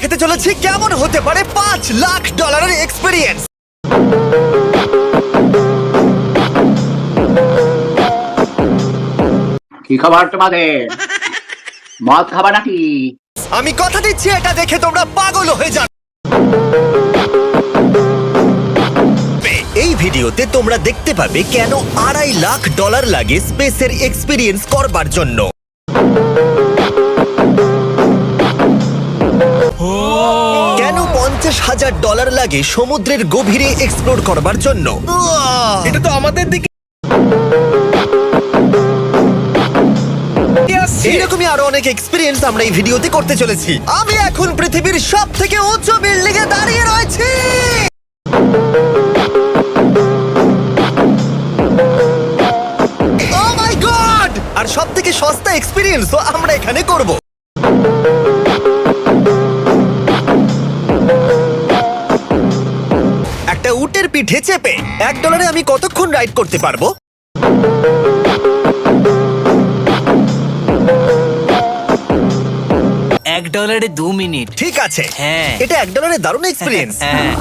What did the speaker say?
দেখাতে চলেছি কেমন হতে পারে পাঁচ লাখ ডলারের এক্সপিরিয়েন্স কি খবর তোমাদের? মদ খাবা নাকি? আমি কথা দিচ্ছি এটা দেখে তোমরা পাগল হয়ে যাবে। এই ভিডিওতে তোমরা দেখতে পাবে কেন আড়াই লাখ ডলার লাগে স্পেসের এক্সপিরিয়েন্স করবার জন্য। পঞ্চাশ হাজার ডলার লাগে সমুদ্রের গভীরে এক্সপ্লোর করবার জন্য। এটা তো আমাদের দিকে। এইরকমই আরও অনেক এক্সপিরিয়েন্স আমরা এই ভিডিওতে করতে চলেছি। আমি এখন পৃথিবীর সব থেকে উঁচু বিল্ডিং এ দাঁড়িয়ে রয়েছি। Oh my God! আর সব থেকে সস্তা এক্সপিরিয়েন্সও আমরা এখানে করব। একটা উটের পিঠে চেপে এক ডলারে আমি কতক্ষণ রাইড করতে পারব? এক ডলারে দু মিনিট। ঠিক আছে। হ্যাঁ। এটা এক ডলারের দারুণ এক্সপিরিয়েন্স হ্যাঁ।